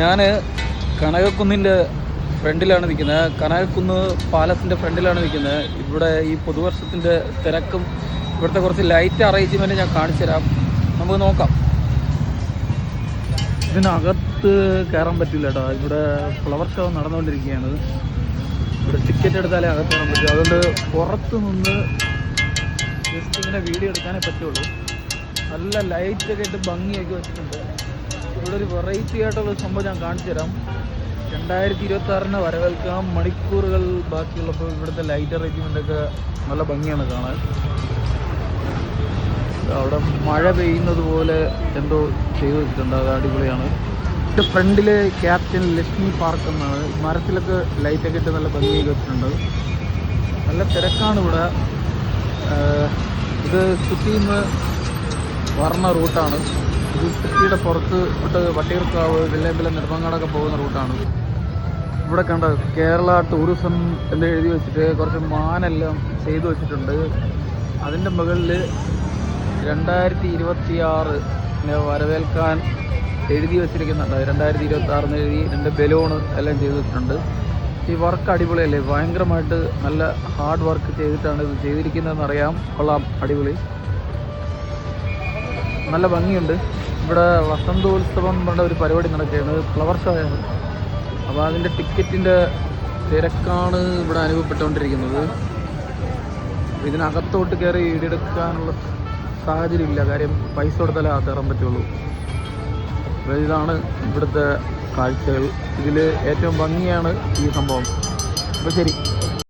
ഞാൻ കനകക്കുന്നിന്റെ ഫ്രണ്ടിലാണ് നിൽക്കുന്നത്. കനകക്കുന്ന് പാലസിന്റെ ഫ്രണ്ടിലാണ് നിൽക്കുന്നത്. ഇവിടെ ഈ പുതുവർഷത്തിന്റെ തിരക്കും ഇവിടുത്തെ കുറച്ച് ലൈറ്റ് അറേഞ്ച്മെന്റ് ഞാൻ കാണിച്ചു തരാം. നമുക്ക് നോക്കാം. ഇതിനകത്ത് കയറാൻ പറ്റില്ല കേട്ടോ ഇവിടെ ഫ്ലവർ ഷോ നടന്നുകൊണ്ടിരിക്കുകയാണ്. ഇവിടെ ടിക്കറ്റ് എടുത്താലേ അകത്ത് കയറാൻ പറ്റൂ. അതുകൊണ്ട് പുറത്ത് നിന്ന് ജസ്റ്റ് ഇങ്ങനെ വീഡിയോ എടുക്കാനേ പറ്റുള്ളൂ. നല്ല ലൈറ്റൊക്കെ ഇട്ട് ഭംഗിയൊക്കെ വെച്ചിട്ടുണ്ട്. ഒരു വെറൈറ്റി ആയിട്ടുള്ള സംഭവം ഞാൻ കാണിച്ചു തരാം. രണ്ടായിരത്തി ഇരുപത്തി ആറിന് വരവേൽക്കാൻ മണിക്കൂറുകൾ ബാക്കിയുള്ളപ്പോൾ ഇവിടുത്തെ ലൈറ്റ് അറേഞ്ച്മെന്റൊക്കെ നല്ല ഭംഗിയാണ് കാണാൻ. അവിടെ മഴ പെയ്യുന്നത് പോലെ എന്തോ ചെയ്തു വെച്ചിട്ടുണ്ട്. അത് അടിപൊളിയാണ്. എന്റെ ഫ്രണ്ടിൽ ക്യാപ്റ്റൻ ലക്ഷ്മി പാർക്ക് എന്നാണ്. മരത്തിലൊക്കെ ലൈറ്റൊക്കെ ഇട്ട് നല്ല ഭംഗിയൊക്കെ വെച്ചിട്ടുണ്ട്. നല്ല തിരക്കാണ് ഇവിടെ. ഇത് കുത്തിന്ന് വർണ റൂട്ടാണ് ഇത് സിറ്റിയുടെ പുറത്ത് തൊട്ട് വട്ടിയൂർക്കാവ് വെള്ളയമ്പലം നെടുമങ്ങാടൊക്കെ പോകുന്ന റൂട്ടാണ്. ഇവിടെ കണ്ട കേരള ടൂറിസം എന്ന് എഴുതി വെച്ചിട്ട് കുറച്ച് മാനെല്ലാം ചെയ്തു വെച്ചിട്ടുണ്ട്. അതിന്റെ മുകളിൽ രണ്ടായിരത്തി ഇരുപത്തി ആറ് വരവേൽക്കാൻ എഴുതി വെച്ചിരിക്കുന്നുണ്ട്. രണ്ടായിരത്തി ഇരുപത്തി ആറിന് എഴുതി രണ്ട് ബലൂണ് എല്ലാം ചെയ്തു വെച്ചിട്ടുണ്ട്. ഈ വർക്ക് അടിപൊളിയല്ലേ? ഭയങ്കരമായിട്ട് നല്ല ഹാർഡ് വർക്ക് ചെയ്തിട്ടാണ് ഇത് ചെയ്തിരിക്കുന്നതെന്ന് അറിയാം. കൊള്ളാം. അടിപൊളി. നല്ല ഭംഗിയുണ്ട്. ഇവിടെ വസന്തോത്സവം പറഞ്ഞ ഒരു പരിപാടി നടക്കുകയാണ്. ഫ്ലവർ ഷോ ആണ്. അപ്പോൾ അതിന്റെ ടിക്കറ്റിന്റെ തിരക്കാണ് ഇവിടെ അനുഭവപ്പെട്ടുകൊണ്ടിരിക്കുന്നത്. ഇതിനകത്തോട്ട് കയറി ഈടെടുക്കാനുള്ള സാഹചര്യമില്ല. കാര്യം പൈസ കൊടുത്താലേ കയറാൻ പറ്റുള്ളൂ. അപ്പോൾ ഇതാണ് ഇവിടുത്തെ കാഴ്ചകൾ. ഇതിൽ ഏറ്റവും ഭംഗിയാണ് ഈ സംഭവം. അപ്പോൾ ശരി.